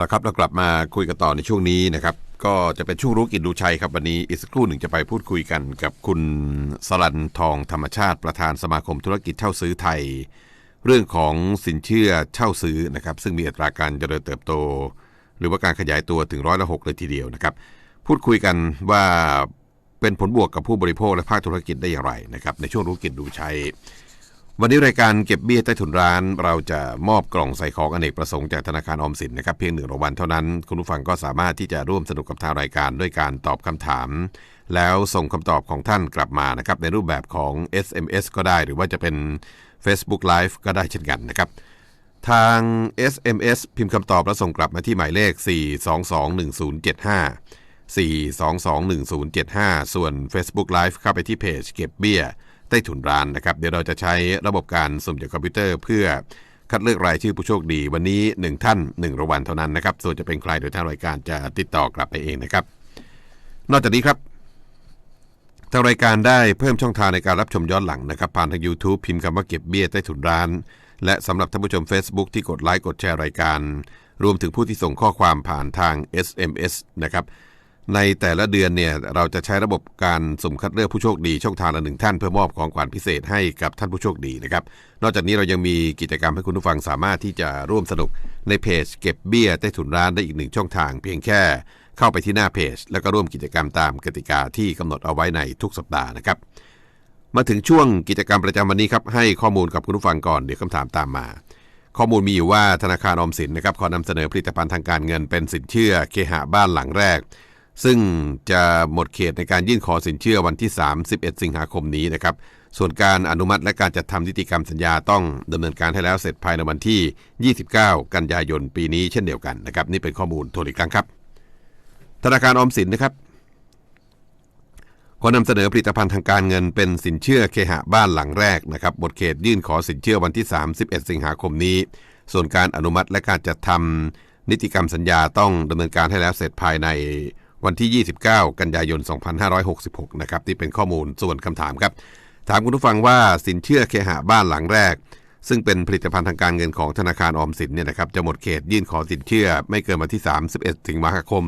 นะครับเรากลับมาคุยกันต่อในช่วงนี้นะครับ ก็จะเป็นช่วงรู้กินดูชัยครับวันนี้อีกสักครู่หนึ่งจะไปพูดคุยกันกับคุณสลันทองธรรมชาติประธานสมาคมธุรกิจเช่าซื้อไทย เรื่องของสินเชื่อเช่าซื้อนะครับ ซึ่งมีอัตราการเจริญเติบโต หรือว่าการขยายตัวถึงร้อยละหกเลยทีเดียวนะครับ พูดคุยกันว่าเป็นผลบวกกับผู้บริโภคและภาคธุรกิจได้อย่างไรนะครับ ในช่วงรู้กินดูชัย วันนี้รายการเก็บเบี้ยใต้ถุนร้าน เราจะมอบกล่องใส่ของอเนกประสงค์จากธนาคารออมสินนะครับเพียงหนึ่งรางวัลเท่านั้น คุณผู้ฟังก็สามารถที่จะร่วมสนุกกับทางรายการด้วยการตอบคำถาม แล้วส่งคำตอบของท่านกลับมานะครับในรูปแบบของ SMS ก็ได้ หรือว่าจะเป็น Facebook Live ก็ได้เช่นกันนะครับทาง SMS พิมพ์คำตอบแล้วส่งกลับมาที่หมายเลข 4221075 4221075 ส่วน Facebook Live เข้าไปที่เพจเก็บเบี้ย ใต้ถุนร้านนะครับ เดี๋ยวเราจะใช้ระบบการสุ่มจากคอมพิวเตอร์ เพื่อคัดเลือกรายชื่อผู้โชคดีวันนี้ 1 ท่าน1รางวัลเท่านั้นนะครับ ส่วนจะเป็นใครโดยทางรายการจะติดต่อกลับไปเองนะครับ นอกจากนี้ครับทางรายการได้เพิ่มช่องทางในการรับชมย้อนหลังนะครับผ่านทาง YouTube พิมพ์คำว่าเก็บเบี้ยใต้ถุนร้าน และสำหรับท่านผู้ชม Facebook ที่กดไลค์กดแชร์รายการ รวมถึงผู้ที่ส่งข้อความผ่านทาง SMS นะครับ ในแต่ละเดือนเนี่ยเราจะใช้ระบบการสุ่มคัดเลือกผู้โชคดีช่องทางละหนึ่งท่านเพื่อมอบของขวัญพิเศษให้กับท่านผู้โชคดีนะครับ นอกจากนี้เรายังมีกิจกรรมให้คุณผู้ฟังสามารถที่จะร่วมสนุกในเพจเก็บเบี้ยใต้ถุนร้านได้อีกหนึ่งช่องทาง เพียงแค่เข้าไปที่หน้าเพจ แล้วก็ร่วมกิจกรรมตามกติกาที่กำหนดเอาไว้ในทุกสัปดาห์นะครับ มาถึงช่วงกิจกรรมประจำวันนี้ครับให้ข้อมูลกับคุณผู้ฟังก่อนเดี๋ยวคำถามตามมาข้อมูลมีอยู่ว่าธนาคารออมสินนะครับขอนำเสนอผลิตภัณฑ์ทางการเงินเป็นสินเชื่อเคหะบ้านหลังแรก ซึ่งจะหมดเขตในการยื่นขอสินเชื่อวันที่ 31 สิงหาคมนี้นะครับ ส่วนการอนุมัติและการจัดทำนิติกรรมสัญญาต้องดำเนินการให้แล้วเสร็จภายในวันที่ 29 กันยายนปีนี้เช่นเดียวกันนะครับ นี่เป็นข้อมูลทวนอีกครั้งครับ ธนาคารออมสินนะครับขอนำเสนอผลิตภัณฑ์ทางการเงินเป็นสินเชื่อเคหะบ้านหลังแรกนะครับบทเขตยื่นขอสินเชื่อวันที่ 31 สิงหาคมนี้ ส่วนการอนุมัติและการจัดทำนิติกรรมสัญญาต้องดำเนินการให้แล้วเสร็จภายใน วันที่ 29 กันยายน 2566 นะครับที่เป็นข้อมูลส่วนคำถามครับ ถามคุณผู้ฟังว่าสินเชื่อเคหะบ้านหลังแรก ซึ่งเป็นผลิตภัณฑ์ทางการเงินของธนาคารออมสินเนี่ยนะครับจะหมดเขตยื่นขอสินเชื่อไม่เกินวันที่ 31 สิงหาคม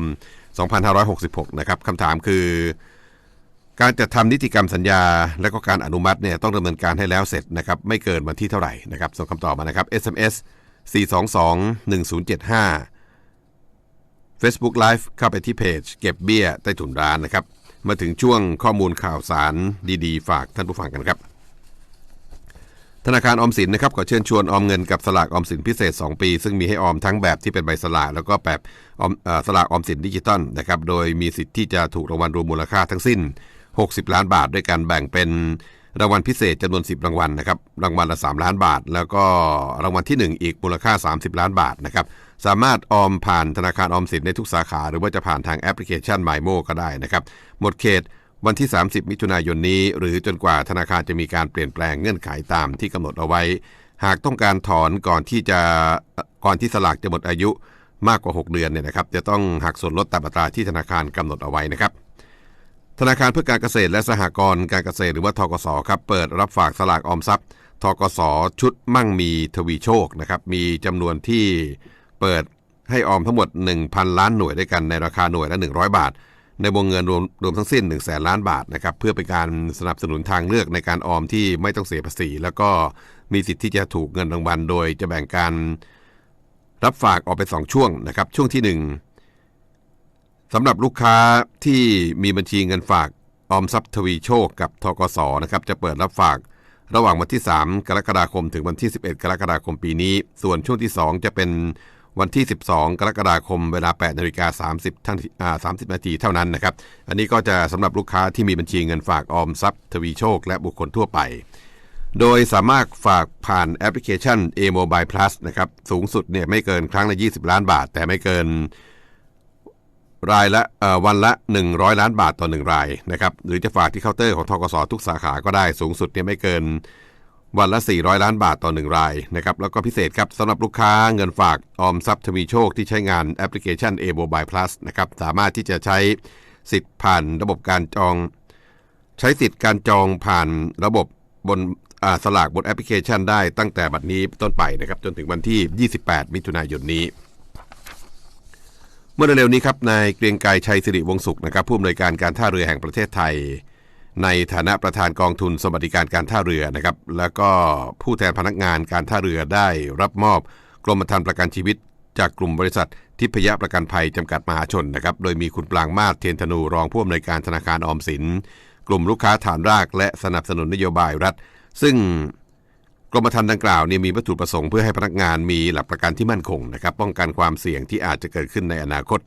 2566 นะครับคำถามคือการจัดทำนิติกรรมสัญญา และก็การอนุมัติเนี่ยต้องดำเนินการให้แล้วเสร็จนะครับไม่เกินวันที่เท่าไหร่นะครับส่งคำตอบมานะครับ SMS 422 1075 Facebook Live เข้าไปที่เพจ เก็บเบี้ยใต้ถุนร้านนะครับ มาถึงช่วงข้อมูลข่าวสารดีๆ ฝากท่านผู้ฟังกันครับ ธนาคารออมสินนะครับขอเชิญชวนออมเงินกับสลากออมสินพิเศษ 2 ปี ซึ่งมีให้ออมทั้งแบบที่เป็นใบสลากแล้วก็แบบสลากออมสินดิจิตอลนะครับโดยมีสิทธิ์ที่จะถูกรางวัลรวมมูลค่าทั้งสิ้น 60 ล้านบาทด้วยการแบ่งเป็นรางวัลพิเศษจำนวน 10 รางวัลนะครับรางวัลละ 3 ล้านบาท แล้วก็รางวัลที่ 1 อีกมูลค่า 30 ล้านบาทนะครับ สามารถออมผ่านธนาคารออมสินในทุกสาขา หรือว่าจะผ่านทางแอปพลิเคชัน m y m o ก็ได้นะครับ หมดเขตวันที่ 30 มิถุนายนนี้ หรือจนกว่าธนาคารจะมีการเปลี่ยนแปลงเงื่อนไขตามที่กำหนดเอาไว้ หากต้องการถอนก่อนที่จะก่อนที่สลากจะหมดอายุมากกว่า 6 เดือนเนี่ยนะครับ จะต้องหักส่วนลดตามอัตราที่ธนาคารกำหนดเอาไว้นะครับธนาคารเพื่อการเกษตรและสหกรณ์การเกษตรหรือว่าทกสครับเปิดรับฝากสลากออมทรัพย์ทกสชุดมั่งมีทวีโชคนะครับมีจำนวนที่ เปิดให้ออมทั้งหมด 1,000 ล้านหน่วยด้วยกันในราคาหน่วยละ 100 บาท ในวงเงินรวมรวมทั้งสิ้น 1 0 0 0 0แล้านบาทนะครับเพื่อเป็นการสนับสนุนทางเลือกในการออมที่ไม่ต้องเสียภาษี แล้วก็มีสิทธิ์ที่จะถูกเงินรางวัลโดยจะแบ่งการรับฝากออกเป็น 2 ช่วงนะครับช่วงที่ 1สำหรับลูกค้าที่มีบัญชีเงินฝากออมทรัพย์ทวีโชคกับทกสนะครับจะเปิดรับฝากระหว่างวันที่ 3 กรกฎาคมถึงวันที่ 11 กรกฎาคมปีนี้ ส่วนช่วงที่ 2 จะเป็น วันที่ 12 กรกฎาคมเวลา8นาฬิกา30ทั้งอ่า30 นาทีเท่านั้นนะครับ อันนี้ก็จะสำหรับลูกค้าที่มีบัญชีเงินฝากออมทรัพย์ ทวีโชค และบุคคลทั่วไป โดยสามารถฝากผ่านแอปพลิเคชัน A Mobile Plus นะครับ สูงสุดเนี่ยไม่เกินครั้งละ 20 ล้านบาท แต่ไม่เกินรายละวันละ 100 ล้านบาทต่อ 1 รายนะครับ หรือจะฝากที่เคาน์เตอร์ของทกสทุกสาขาก็ได้ สูงสุดเนี่ยไม่เกิน วันละ 400 ล้านบาทต่อ 1 รายนะครับแล้วก็พิเศษครับสำหรับลูกค้าเงินฝากออมทรัพย์ทวีโชคที่ใช้งานแอปพลิเคชัน A Mobile Plus นะครับสามารถที่จะใช้สิทธิ์ผ่านระบบการจอง ใช้สิทธิ์การจองผ่านระบบบนสลากบนแอปพลิเคชันได้ตั้งแต่บัดนี้ต้นไปนะครับจนถึงวันที่ 28 มิถุนายนนี้ เมื่อเร็วๆนี้ครับนายเกรียงไกรชัยสิริวงศุขนะครับผู้อำนวยการการท่าเรือแห่งประเทศไทย ในฐานะประธานกองทุนสวัสดิการการท่าเรือนะครับ แล้วก็ผู้แทนพนักงานการท่าเรือได้รับมอบ กรมธรรม์ประกันชีวิต จากกลุ่มบริษัท ทิพยประกันภัยจำกัดมหาชนนะครับ โดยมีคุณปลางมาศเทียนธนูรองผู้อำนวยการธนาคารออมสิน กลุ่มลูกค้าฐานราก และสนับสนุนนโยบายรัฐ ซึ่งกรมธรรม์ดังกล่าวเนี่ยมีวัตถุประสงค์เพื่อให้พนักงานมีหลักประกันที่มั่นคงนะครับ ป้องกันความเสี่ยงที่อาจจะเกิดขึ้นในอนาคต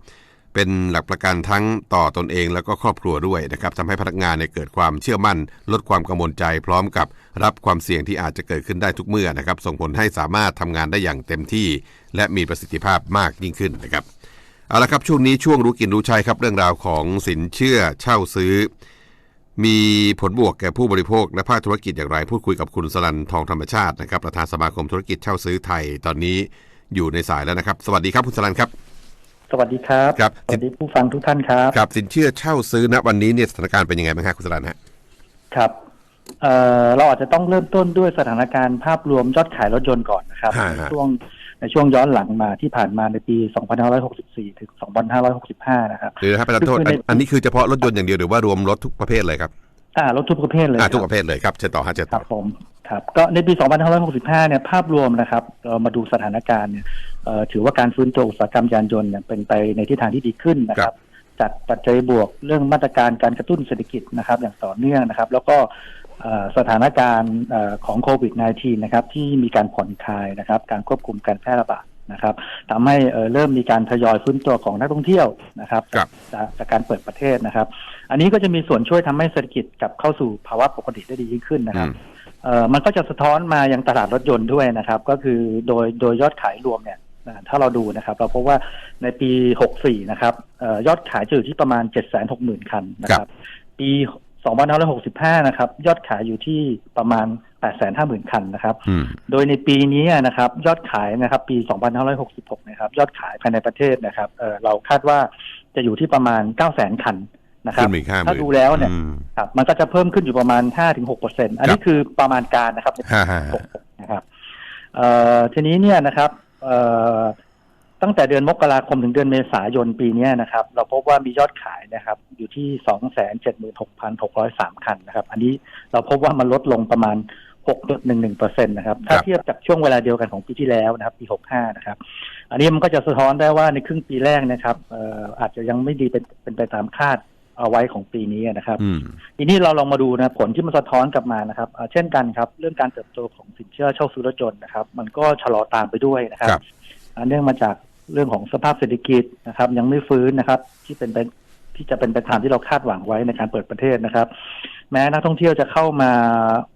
เป็นหลักประกันทั้งต่อตนเองแล้วก็ครอบครัวด้วยนะครับทำให้พนักงานเนี่ยเกิดความเชื่อมั่น ลดความกังวลใจ พร้อมกับรับความเสี่ยงที่อาจจะเกิดขึ้นได้ทุกเมื่อนะครับ ส่งผลให้สามารถทำงานได้อย่างเต็มที่ และมีประสิทธิภาพมากยิ่งขึ้นนะครับเอาละครับช่วงนี้ช่วงรู้กินรู้ใช้ครับเรื่องราวของสินเชื่อเช่าซื้อ มีผลบวกแก่ผู้บริโภค และภาคธุรกิจอย่างไร พูดคุยกับคุณสลันทองธรรมชาตินะครับประธานสมาคมธุรกิจเช่าซื้อไทยตอนนี้อยู่ในสายแล้วนะครับ สวัสดีครับคุณสลันครับ สวัสดีครับ ครับ สวัสดีผู้ฟังทุกท่านครับ ครับ สินเชื่อเช่าซื้อณวันนี้เนี่ยสถานการณ์เป็นยังไงบ้างครับคุณสลันฮะครับเอ่อเราอาจจะต้องเริ่มต้นด้วยสถานการณ์ภาพรวมยอดขายรถยนต์ก่อนนะครับฮะในฮะ ช่วงในช่วงย้อนหลังมาที่ผ่านมาในปี 2564 ถึง 2565 นะครับหรือนะครับประธานโทษคืออัในนอันนี้คือเฉพาะรถยนต์อย่างเดียวหรือว่ารวมรถทุกประเภทเลยครับ อ่ารถทุกประเภทเลยอ่าทุกคปรับระเภทเลยครับเชิญต่อฮะเชิญคต่รัอบผมครับก็ในปี 2565 เนี่ยภาพรวมนะครับเรามาดูสถานการณ์เนี่ยเอ่อถือว่าการฟื้นตัวอุตสาหกรรมยานยนต์เนี่ยเป็นไปในทิศทางที่ดีขึ้นนะครับ จากปัจจัยบวกเรื่องมาตรการการกระตุ้นเศรษฐกิจนะครับ อย่างต่อเนื่องนะครับ แล้วก็เอ่อสถานการณ์เอ่อของโควิด -19 นะครับที่มีการผ่อนคลายนะครับ การควบคุมการแพร่ระบาด นะครับทำให้เอ่อเริ่มมีการทยอยฟื้นตัวของนักท่องเที่ยวนะครับครับจากจากการเปิดประเทศนะครับ อันนี้ก็จะมีส่วนช่วยทำให้เศรษฐกิจกลับเข้าสู่ภาวะปกติได้ดียิ่งขึ้นนะครับอืมเอ่อมันก็จะสะท้อนมายังตลาดรถยนต์ด้วยนะครับ ก็คือโดยโดยยอดขายรวมเนี่ยนะถ้าเราดูนะครับ เราพบว่าในปี 64 นะครับเอ่อยอดขายจะอยู่ที่ประมาณ 760,000 คันนะครับ ปี 2565 นะครับ ยอดขายอยู่ที่ประมาณ 850,000 คันนะครับอืมโดยในปีนี้นะครับ ยอดขายนะครับ ปี 2566 นะครับ ยอดขายภายในประเทศนะครับเอ่อเราคาดว่าจะอยู่ที่ประมาณ 900,000 คันนะครัขึ้บนมาอีกห้าหมื่นถ้าดูแล้วเนี่ยอืมครับมันก็จะเพิ่มขึ้นอยู่ประมาณ 5-6เปอร์เซ็นต์อันนี้คือประมาณการนะครับในปีฮ่าฮ่า66นะครับเอ่อทีนี้เนี่ยนะครับเอ่อตั้งแต่เดือนมกราคมถึงเดือนเมษายนปีเนี้ยนะครับ เราพบว่ามียอดขายนะครับ อยู่ที่ 276,603 คันนะครับ อันนี้เราพบว่ามันลดลงประมาณ 6.11เปอร์เซ็นต์นะครับ ถ้าเทียบจากช่วงเวลาเดียวกันของปีที่แล้วนะครับ ปี 65 นะครับ อันนี้มันก็จะสะท้อนได้ว่าในครึ่งปีแรกนะครับเอ่ออาจจะยังไม่ดีเป็นเป็นไปตามคาดเอาไว้ของปีนี้นะครับอืมทีนี้เราลองมาดูนะผลที่มันสะท้อนกลับมานะครับอ่าเช่นกันครับ เรื่องการเติบโตของสินเชื่อเช่าซื้อรถยนต์นะครับ มันก็ชะลอตามไปด้วยนะครับครับอ่าเนื่องมาจากเรื่องของสภาพเศรษฐกิจนะครับ ยังไม่ฟื้นนะครับ ที่เป็นไปที่จะเป็นไปตามที่เราคาดหวังไว้ในการเปิดประเทศนะครับ แม้นักท่องเที่ยวจะเข้ามา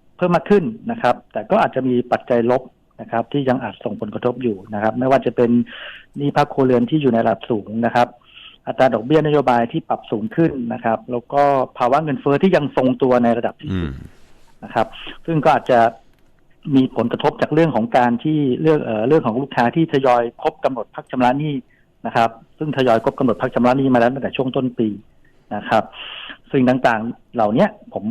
เพิ่มมากขึ้นนะครับ แต่ก็อาจจะมีปัจจัยลบนะครับ ที่ยังอาจส่งผลกระทบอยู่นะครับ ไม่ว่าจะเป็นหนี้ภาคครัวเรือนที่อยู่ในระดับสูงนะครับ อัตราดอกเบี้ยนโยบายที่ปรับสูงขึ้นนะครับ แล้วก็ภาวะเงินเฟ้อที่ยังทรงตัวในระดับที่สูงนะครับ ซึ่งก็อาจจะมีผลกระทบจากเรื่องของการที่เรื่องเอ่อเรื่องของลูกค้าที่ทยอยครบกำหนดพักชำระหนี้นะครับ ซึ่งทยอยครบกำหนดพักชำระหนี้มาแล้วตั้งแต่ช่วงต้นปีนะครับ สิ่งต่างๆ เหล่าเนี้ยผม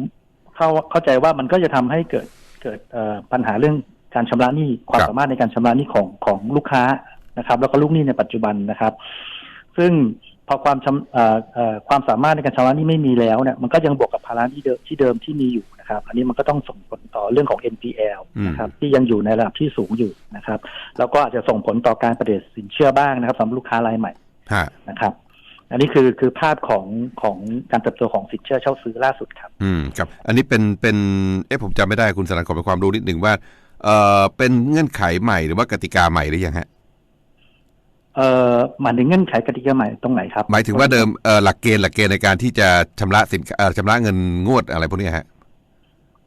เข้าเข้าใจว่ามันก็จะทำให้เกิดเกิดเอ่อปัญหาเรื่องการชำระหนี้ความครับสามารถในการชำระหนี้ของของลูกค้านะครับ แล้วก็ลูกหนี้ในปัจจุบันนะครับ ซึ่งพอความชำเอ่อเอ่อความสามารถในการชำระหนี้ไม่มีแล้วเนี่ยมันก็ยังบวกกับภาระที่เดิมที่เดิมที่มีอยู่นะครับ อันนี้มันก็ต้องส่งผลต่อเรื่องของ NPL นะครับ ที่ยังอยู่ในระดับที่สูงอยู่นะครับ แล้วก็อาจจะส่งผลต่อการประเดชสินเชื่อบ้างนะครับสำหรับลูกค้ารายใหม่ฮะนะครับ อันนี้คือคือภาพของของการเติบโตของสินเชื่อเช่าซื้อล่าสุดครับ อืมครับ อันนี้เป็นเป็นเอ๊ะผมจำไม่ได้คุณสลันขอเป็นความรู้นิดหนึ่งว่าเอ่อเป็นเงื่อนไขใหม่หรือว่ากติกาใหม่หรือยังฮะเอ่อหมายถึงเงื่อนไขกติกาใหม่ตรงไหนครับ หมายถึงว่าเดิมเอ่อหลักเกณฑ์หลักเกณฑ์ในการที่จะชำระสินเอ่อชำระเงินงวดอะไรพวกนี้ฮะ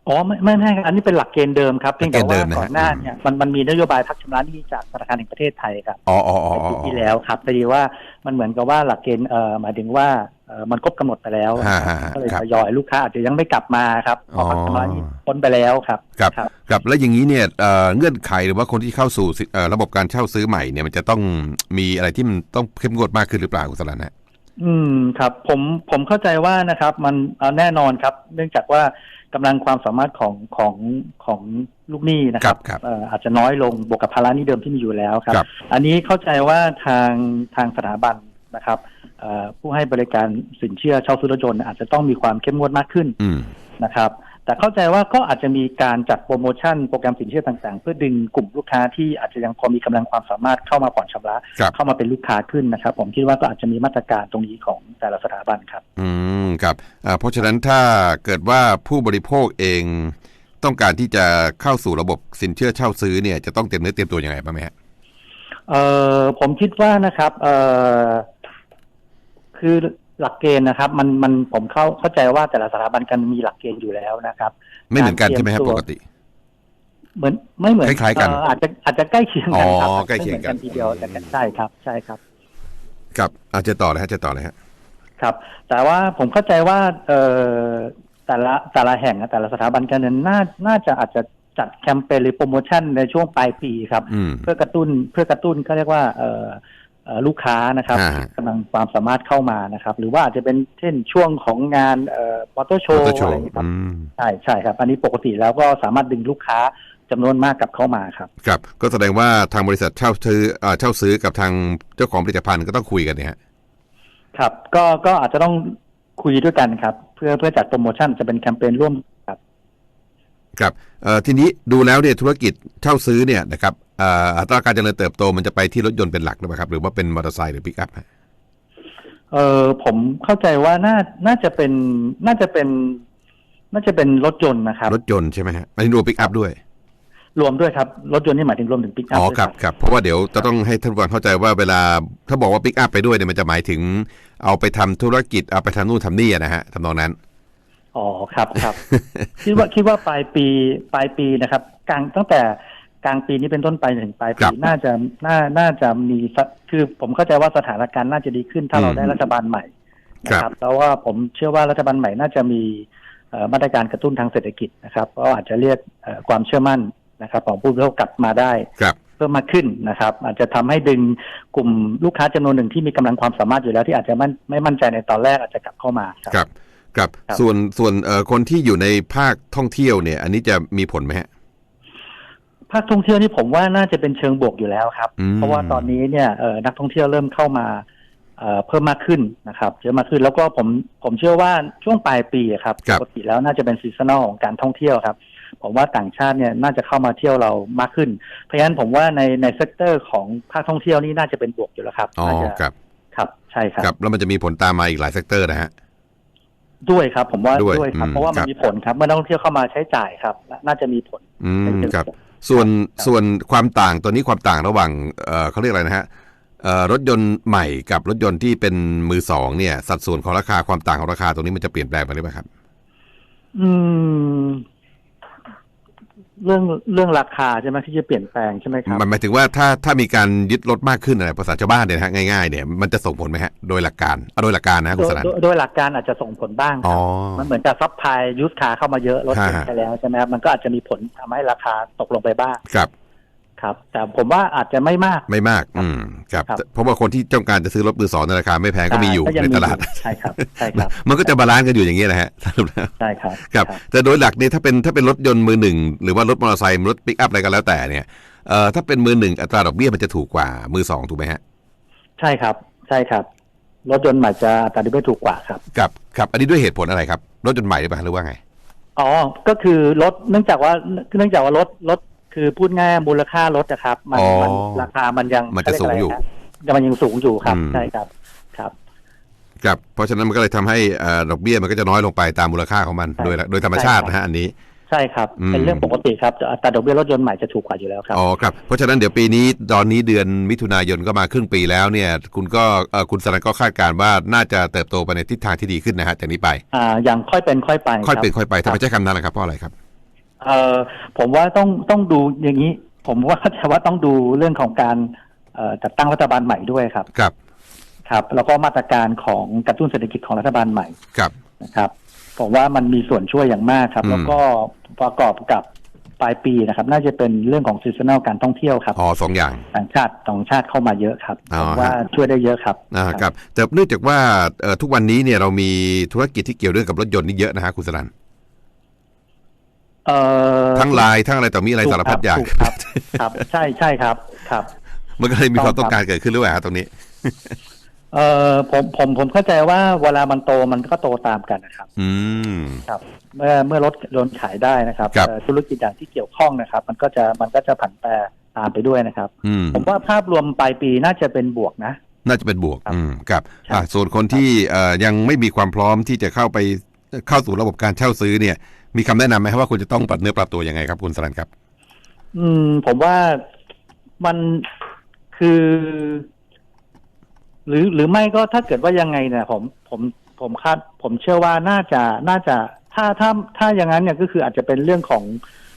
อ๋อไม่ไม่ไม่ครับอันนี้เป็นหลักเกณฑ์เดิมครับเพียงแต่หลักเกณฑ์เดิว่ามนะฮะก่อนหน้าเนี่ยมันมันมีนโยบายพักชำระหนี้จากธนาคารแห่งประเทศไทยครับอ๋ออ๋ออ๋อในอ๋ปีอที่แล้วครับพอดีว่ามันเหมือนกับว่าหลักเกณฑ์เอ่อหมายถึงว่าเอ่อมันครบกำหนดไปแล้วฮะฮะฮะก็เลยครับทยอยลูกค้าอาจจะยังไม่กลับมาครับเพอ๋อราะพักชำระหนี้พ้นไปแล้วครับครับครับครับแล้วอย่างนี้เนี่ยเอ่อเงื่อนไขหรือว่าคนที่เข้าสู่สิเอ่อระบบการเช่าซื้อใหม่เนี่ยมันจะต้องมีอะไรที่มันต้องเข้มงวดมากขึ้นหรือเปล่าคุณสลันฮะอืมครับผมผมเข้าใจว่านะครับ มันเอ่อแน่นอนครับ เนื่องจากว่า กำลังความสามารถของของของลูกหนี้นะครับครับเอ่ออาจจะน้อยลงบวกกับภาระหนี้เดิมที่มีอยู่แล้วครับครับอันนี้เข้าใจว่าทางทางสถาบันนะครับเอ่อผู้ให้บริการสินเชื่อเช่าซื้อรถยนต์อาจจะต้องมีความเข้มงวดมากขึ้นอืมนะครับ แต่เข้าใจว่าก็อาจจะมีการจัดโปรโมชั่นโปรแกรมสินเชื่อต่าง ๆ เพื่อดึงกลุ่มลูกค้าที่อาจจะยังพอมีกำลังความสามารถเข้ามาผ่อนชำระครับเข้ามาเป็นลูกค้าขึ้นนะครับ ผมคิดว่าก็อาจจะมีมาตรการตรงนี้ของแต่ละสถาบันครับ อืมครับอ่าเพราะฉะนั้นถ้าเกิดว่าผู้บริโภคเองต้องการที่จะเข้าสู่ระบบสินเชื่อเช่าซื้อเนี่ยจะต้องเตรียมเนื้อเตรียมตัวยังไงบ้างไหมฮะเอ่อผมคิดว่านะครับเอ่อคือ หลักเกณฑ์นะครับ มันมันผมเข้าเข้าใจว่าแต่ละสถาบันกันมีหลักเกณฑ์อยู่แล้วนะครับ ไม่เหมือนกันใช่ไหมครับการเตรีปยมตัวกติ เหมือนไม่เหมือนคล้ายๆกันเอ่ออาจจะอาจจะใกล้เคียงกันครับอ๋อใกล้เคียงกันไม่หมือทีเดียวแต่ก็ใช่ครับ ใช่ครับครับอาจจะต่อเลยฮะจะต่อเลยฮะครับ แต่ว่าผมเข้าใจว่า เอ่อแต่ละแต่ละแห่งอะแต่ละสถาบันการเงินน่าน่าจะอาจจะจัดแคมเปญหรือโปรโมชั่นในช่วงปลายปีครับอืมเพื่อกระตุ้นเพื่อกระตุ้นเขาเรียกว่า เอ่อเอ่อ ลูกค้านะครับอ่ากำลังความสามารถเข้ามานะครับ หรือว่าอาจจะเป็นเช่นช่วงของงานเอ่อมอเตอร์โชมอว์เตอร์โชอะไรอว์ย่างเงี้ยครับอืมใช่ใช่ครับ อันนี้ปกติแล้วก็สามารถดึงลูกค้าจำนวนมากกลับเข้ามาครับ ครับ ก็แสดงว่าทางบริษัทเช่าซื้ออ่าเช่าซื้อกับทางเจ้าของผลิตภัณฑ์ก็ต้องคุยกันเนี่ยฮะ ครับก็ก็อาจจะต้องคุยด้วยกันครับ เพื่อเพื่อจัดโปรโมชั่นจะเป็นแคมเปญร่วม ครับครับเอ่อทีนี้ดูแล้วเนี่ยธุรกิจเช่าซื้อเนี่ยนะครับเอ่ออัตราการเจริญเติบโตมันจะไปที่รถยนต์เป็นหลักหรือเปล่าครับ หรือว่าเป็นมอเตอร์ไซค์หรือปิกอัพฮะเออผมเข้าใจว่าน่าน่าจะเป็นน่าจะเป็น น่าจะเป็นรถยนต์นะครับ รถยนต์ใช่ไหมฮะอันนี้รวมปิกอัพด้วย รวมด้วยครับ รถยนต์นี่หมายถึงรวมถึงปิกอัพอ๋อด้วยครับครับเพราะว่าเดี๋ยวจะต้องให้ท่านผู้ฟังเข้าใจว่าเวลาถ้าบอกว่าปิกอัพไปด้วยเนี่ยมันจะหมายถึงเอาไปทำธุรกิจเอาไปทำนู่นทำนี่อะนะฮะทำนองนั้น อ๋อครับครับคิดว่าคิดว่าปลายปีปลายปีนะครับกลางตั้งแต่กลางปีนี้เป็นต้นไปถึงปลายครัปีบน่าจะน่าน่าจะมีสักคือผมเข้าใจว่าสถานการณ์น่าจะดีขึ้นถ้าเราอืมได้รัฐบาลใหม่นะคครัรับบแล้วว่าผมเชื่อว่ารัฐบาลใหม่น่าจะมีเอ่อมาตรการกระตุ้นทางเศรษฐกิจนะครับก็อาจจะเรียกเอ่อความเชื่อมั่นนะครับ ของผู้บริโภคกลับมาได้ครับเพิ่มมากขึ้นนะครับ อาจจะทำให้ดึงกลุ่มลูกค้าจำนวนหนึ่งที่มีกำลังความสามารถอยู่แล้วที่อาจจะไม่ไม่มั่นใจในตอนแรกอาจจะกลับเข้ามาครับ ครับครับครับส่วนส่วนเอ่อคนที่อยู่ในภาคท่องเที่ยวเนี่ย อันนี้จะมีผลไหมฮะภาคท่องเที่ยวนี่ผมว่าน่าจะเป็นเชิงบวกอยู่แล้วครับอืมเพราะว่าตอนนี้เนี่ยเอ่อนักท่องเที่ยวเริ่มเข้ามาเอ่อเพิ่มมากขึ้นนะครับเยอะมากขึ้นแล้วก็ผมผมเชื่อว่าช่วงปลายปีอะครับครัปบกติแล้วน่าจะเป็นซีซันอลของการท่องเที่ยวครับ ผมว่าต่างชาติเนี่ยน่าจะเข้ามาเที่ยวเรามากขึ้น เพราะฉะนั้นผมว่าในในเซกเตอร์ของภาคท่องเที่ยวนี่น่าจะเป็นบวกอยู่แล้วครับอ๋อน่าจะครับ ครับใช่ครับครับแล้วมันจะมีผลตามมาอีกหลายเซกเตอร์นะฮะ ด้วยครับ ผมว่าด้วยด้วยครับอืมเพราะว่าคมัรันบมีผลครับเมื่อนักท่องเที่ยวเข้ามาใช้จ่ายครับ น่าจะมีผลอืมเป็นเชิงครับบวกส่วนครับส่วนความต่างตัวนี้ความต่างระหว่างเอ่อเขาเรียกอะไรนะฮะเอ่อรถยนต์ใหม่กับรถยนต์ที่เป็นมือสองเนี่ย สัดส่วนของราคาความต่างของราคาตรงนี้มันจะเปลี่ยนแปลงไปหรือเปล่าครับ อืม เรื่องเรื่องราคาใช่ไหมที่จะเปลี่ยนแปลงใช่ไหมครับมันหมายถึงว่าถ้าถ้ามีการยึดรถมากขึ้นอะไรภาษาชาวบ้านเนี่ยนะฮะง่ายๆเนี่ยมันจะส่งผลไหมฮะโดยหลักการเอาโดยหลักการนะโดคุณยสนันโดยโดยหลักการอาจจะส่งผลบ้างคอ๋รัอบมันเหมือนกับซับพลายยุทธคาเข้ามาเยอะรถเก่งฮะไปแล้วใช่ไหมครับมันก็อาจจะมีผลทำให้ราคาตกลงไปบ้างครับ ครับแต่ผมว่าอาจจะไม่มากไม่มาก อืมครับครับเพราะว่าคนที่ต้องการจะซื้อรถมือสองในราคาไม่แพงก็มีอยู่ก็งในตลาดใช่ครับใช่ครับ มันก็จะบาลานซ์กันอยู่อย่างนี้ยนะฮะสรุปแล้วใช่ครับครับ แต่โดยหลักเนี่ยถ้าเป็นถ้าเป็นรถยนต์มือหนึ่งหรือว่ารถมอเตอร์ไซค์รถปิกอัพอะไรก็แล้วแต่เนี่ยเอ่อถ้าเป็นมือหนึ่งอัตราดอกเบี้ยมันจะถูกกว่ามือสองถูกไหมฮะ ใช่ครับ ใช่ครับ รถยนต์ใหม่จะอัตราดอกเบี้ยถูกกว่าครับครับครับ อันนี้ด้วยเหตุผลอะไรครับรถยนต์ใหม่หรือเปล่าหรือว่าไงอ๋อ ก็คือรถเนื่องจากว่าเนื่องจากว่ารถรถ คือพูดง่ายมูลค่ารถนะครับ มันอ๋อ มันราคามันยังมันจะสูงอยู่ เรีกะไรฮะมันยังสูงอยู่ครับอืม ใช่ครับครับ ครับเพราะฉะนั้นมันก็เลยทำให้เอ่อดอกเบี้ยมันก็จะน้อยลงไปตามมูลค่าของมัน ใช่โดยโดยธรรมชาตินะฮะอันนี้ ใช่ครับ อืม เป็นเรื่องปกติครับอัตราดอกเบี้ยรถยนต์ใหม่จะถูกกว่าอยู่แล้วครับ อ๋อครับเพราะฉะนั้นเดี๋ยวปีนี้ตอนนี้เดือนมิถุนายนก็มาครึ่งปีแล้วเนี่ย คุณก็เอ่อคุณสนันก็คาดการณ์ว่าน่าจะเติบโตไปในทิศทางที่ดีขึ้นนะฮะจากนี้ไป อ่าอย่างค่อยเป็นค่อยไปค่อยรับเป็นค่อยไปทำไมใช้คำนั้นล่ะครับเพราะอะไรครับ เอ่อผมว่าต้องต้องดูอย่างนี้ ผมว่าแต่ว่าต้องดูเรื่องของการเอ่อจัดตั้งรัฐบาลใหม่ด้วยครับ ครับ ครับ แล้วก็มาตรการของกระตุ้นเศรษฐกิจของรัฐบาลใหม่ ครับ นะครับ ผมว่ามันมีส่วนช่วยอย่างมากครับอืมแล้วก็ประกอบกับปลายปีนะครับ น่าจะเป็นเรื่องของซีซันแนลการท่องเที่ยวครับ อ๋อสองอย่าง ต่างชาติต่างชาติเข้ามาเยอะครับอ๋อผมว่าฮะช่วยได้เยอะครับ อ่า ครับ แต่เนื่องจากว่าเอ่อทุกวันนี้เนี่ยเรามีธุรกิจที่เกี่ยวเรื่องกับรถยนต์นี่เยอะนะฮะคุณสนัน เอ่อทั้งไลน์ทั้งอะไรต่อมีอะไรสารพัดอย่างถูกครับ ครับ ใช่ใช่ครับ ครับ มันก็เลยมีความต้ต้อองงครับการเกิดขึ้นหรือเปล่าฮะตรงนี้ เอ่อผมผมผมเข้าใจว่าเวลามันโตมันก็โตตามกันนะครับ อืม ครับ เมื่อเมื่อรถโดนขายได้นะครับครับ เอ่อธุรกิจอย่างที่เกี่ยวข้องนะครับ มันก็จะมันก็จะผันแปรตามไปด้วยนะครับ อืม ผมว่าภาพรวมปลายปีน่าจะเป็นบวกนะ น่าจะเป็นบวก ครับอืมครับครับอะส่วนคนที่เอ่อยังไม่มีความพร้อมที่จะเข้าไปเข้าสู่ระบบการเช่าซื้อเนี่ย มีคำแนะนำไหมครับว่าคุณจะต้องปรับเนื้อปรับตัวยังไงครับคุณสรันครับ อืม ผมว่ามันคือ หรือหรือไม่ก็ถ้าเกิดว่ายังไงเนี่ยผมผมผมคาด ผมเชื่อว่าน่าจะน่าจะ ถ้าถ้าถ้าอย่างนั้นเนี่ยก็คืออาจจะเป็นเรื่องของ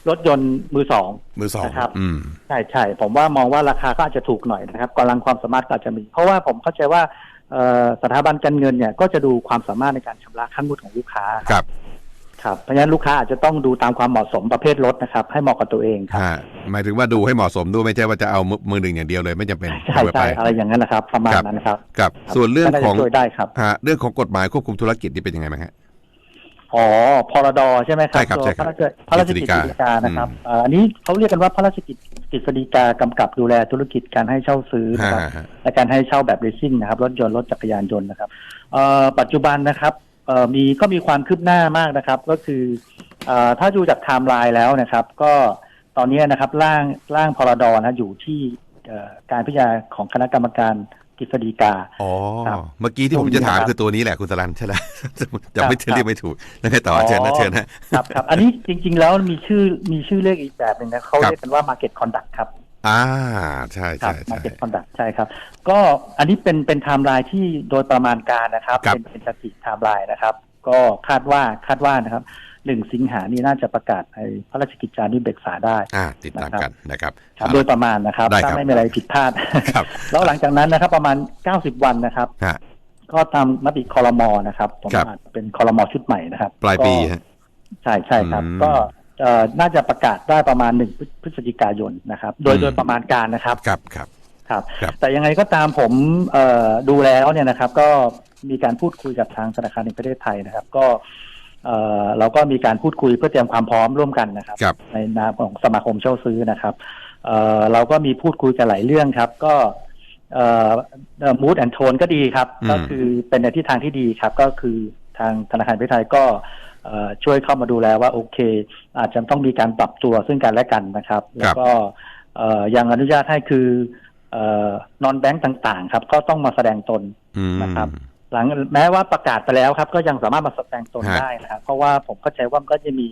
รถยนต์มือสองมือสองนะครับอืมใช่ใช่ผมว่ามองว่าราคาก็อาจจะถูกหน่อยนะครับกำลังความสามารถก็อาจจะมี เพราะว่าผมเข้าใจว่าเอ่อสถาบันการเงินเนี่ยก็จะดูความสามารถในการชำระขั้นงวดของลูกค้าครับ ครับเพราะฉะนั้นลูกค้าอาจจะต้องดูตามความเหมาะสมประเภทรถนะครับ ให้เหมาะกับตัวเองครับฮะหมายถึงว่าดูให้เหมาะสมด้วยไม่ใช่ว่าจะเอามือมือหนึ่งอย่างเดียวเลยไม่จำเป็นใช่เอาไปใช่อะไรอย่างนั้นนะครับ ประมาณครับนั้นครับครับครับ ส่วนเรื่องก็าของจะช่วยได้ครับฮะเรื่องของกฎหมายควบคุมธุรกิจนี่เป็นยังไงบ้างฮะอ๋อพรดใช่ไหมครับใช่ครับตัวใช่ครับพระราชพระราชกิจกฤษฎีกาฎีกานะครับอืมเอ่ออันนี้เขาเรียกกันว่าพระราชกิจกฤษฎีกากำกับดูแลธุรกิจการให้เช่าซื้อนะฮะครับฮะและการให้เช่าแบบ leasing นะครับรถยนต์รถจักรยานยนต์นะครับเอ่อปัจจุบันนะครับเอ่อ มีก็มีความคืบหน้ามากนะครับ ก็คือเอ่อถ้าดูจากไทม์ไลน์แล้วนะครับ ก็ตอนนี้นะครับร่างร่างพรดนะอยู่ที่เอ่อการพิจารณาของคณะกรรมการกฤษฎีกา อ๋อครับเมื่อกี้ที่ผมจะถามครับคือตัวนี้แหละคุณสรันใช่ไหมจะไม่ครับเรียกไม่ถูกแล้วไงต่อเชิญนะเชิญนะครับครับ อันนี้จริง ๆ แล้วมีชื่อมีชื่อเรียกอีกแบบหนึ่งนะเขาครับเรียกกันว่า market conduct ครับ อ่าใช่ครัใช่บใช่ market conduct ใช่ครับ ก็อันนี้เป็นเป็นไทม์ไลน์ที่โดยประมาณการนะครับ ครับ เป็นเป็นสถิติไทม์ไลน์นะครับ ก็คาดว่าคาดว่านะครับหนึ่งสิงหานี้น่าจะประกาศในพระราชกิจจานุเบกษาได้ อ่า ติดตามกันนะครับ ครับเอาโดละยประมาณนะครับได้ครับถ้าไม่มีอะไรผิดพลาด ครับ แล้วหลังจากนั้นนะครับ ประมาณ 90 วันนะครับ ฮะ ก็ตามมติคอรมอนะครับผมครับ อาจเป็นคอรมอชุดใหม่นะครับปลายปีก็ฮะ ใช่ใช่ครับ อืม ก็เอ่อ น่าจะประกาศได้ประมาณหนึ่งพฤศจิกายนนะครับ โดยอืมโดยประมาณการนะครับครับครับครับครับ แต่ยังไงก็ตามผมเอ่อดูแล้วเนี่ยนะครับ ก็มีการพูดคุยกับทางธนาคารแห่งประเทศไทยนะครับ ก็เอ่อเราก็มีการพูดคุยเพื่อเตรียมความพร้อมร่วมกันนะครับครับในนามของสมาคมเช่าซื้อนะครับเอ่อเราก็มีพูดคุยกันหลายเรื่องครับ ก็เอ่อมูดแอนโทนก็ดีครับอืมก็คือเป็นในทิศทางที่ดีครับ ก็คือทางธนาคารแห่งประเทศไทยก็เอ่อ ช่วยเข้ามาดูแลว่าโอเค อาจจะต้องมีการปรับตัวซึ่งกันและกันนะครับ แล้วก็เอ่อยังอนุญาตให้คือนอนแบงก์ต่างๆ ครับ ก็ต้องมาแสดงตนอืมนะครับหลังแม้ว่าประกาศไปแล้วครับ ก็ยังสามารถมาแสดงตนฮะได้นะครับเพราะว่าผมเข้าใจว่ามันก็จะมี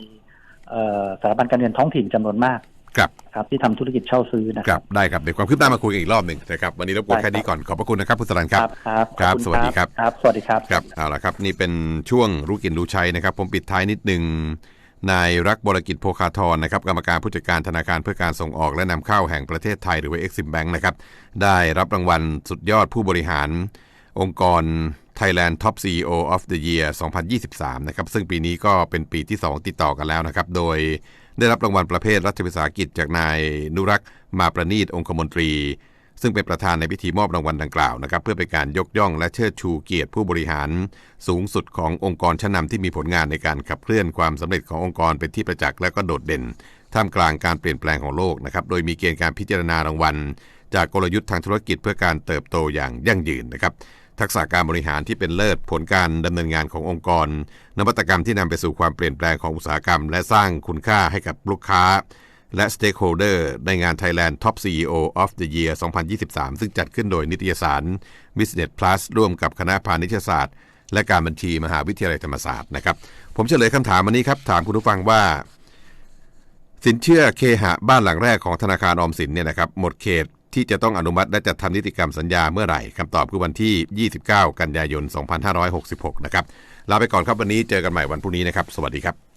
เอ่อสถาบันการเงินท้องถิ่นจำนวนมาก ครับครับที่ทำธุรกิจเช่าซื้อนะคครัรับบได้ครับเดี๋ยวความคืบหน้ามาคุยกันอีกรอบหนึ่งนะครับวันนี้รบกวนได้ครับแค่นี้ก่อนขอบพระคุณนะครับคุณสรันครับครับครับขอณสวัสดีครับครับ สวัสดีครับครับเอาละครับนี่เป็นช่วงรู้กินรู้ใช้นะครับ ผมปิดท้ายนิดหนึ่งนายรักบรกิจโภคาธรนะครับกรรมการผู้จัดการธนาคารเพื่อการส่งออกและนำเข้าแห่งประเทศไทยหรือว่า Exim Bank นะครับได้รับรางวัลสุดยอดผู้บริหาร องค์กร Thailand Top CEO of the Year 2023 นะครับซึ่งปีนี้ก็เป็นปีที่ 2 ติดต่อกันแล้วนะครับ โดย ได้รับรางวัลประเภทรัฐวิสาหกิจจากนายนุรักษ์มาประนีตองคมนตรี ซึ่งเป็นประธานในพิธีมอบรางวัลดังกล่าวนะครับ เพื่อเป็นการยกย่องและเชิดชูเกียรติผู้บริหาร สูงสุดขององค์กรชั้นนำที่มีผลงานในการขับเคลื่อนความสำเร็จขององค์กรเป็นที่ประจักษ์และก็โดดเด่น ท่ามกลางการเปลี่ยนแปลงของโลกนะครับโดยมีเกณฑ์การพิจารณารางวัล จากกลยุทธ์ทางธุรกิจเพื่อการเติบโตอย่างยั่งยืนนะครับ ทักษะการบริหารที่เป็นเลิศผลการดำเนินงานขององค์กร นวัตกรรมที่นำไปสู่ความเปลี่ยนแปลงของอุตสาหกรรม และสร้างคุณค่าให้กับลูกค้า และ Stakeholder ในงาน Thailand Top CEO of the Year 2023 ซึ่งจัดขึ้นโดยนิตยสาร Business Plus ร่วมกับคณะพาณิชยศาสตร์ และการบัญชีมหาวิทยาลัยธรรมศาสตร์นะครับ ผมเฉลยคำถามวันนี้ครับ ถามคุณผู้ฟังว่า สินเชื่อเคหะบ้านหลังแรกของธนาคารออมสินเนี่ยนะครับหมดเขต ที่จะต้องอนุมัติและจัดทำนิติกรรมสัญญาเมื่อไหร่คำตอบคือวันที่ 29 กันยายน 2566 นะครับ ลาไปก่อนครับวันนี้เจอกันใหม่วันพรุ่งนี้นะครับ สวัสดีครับ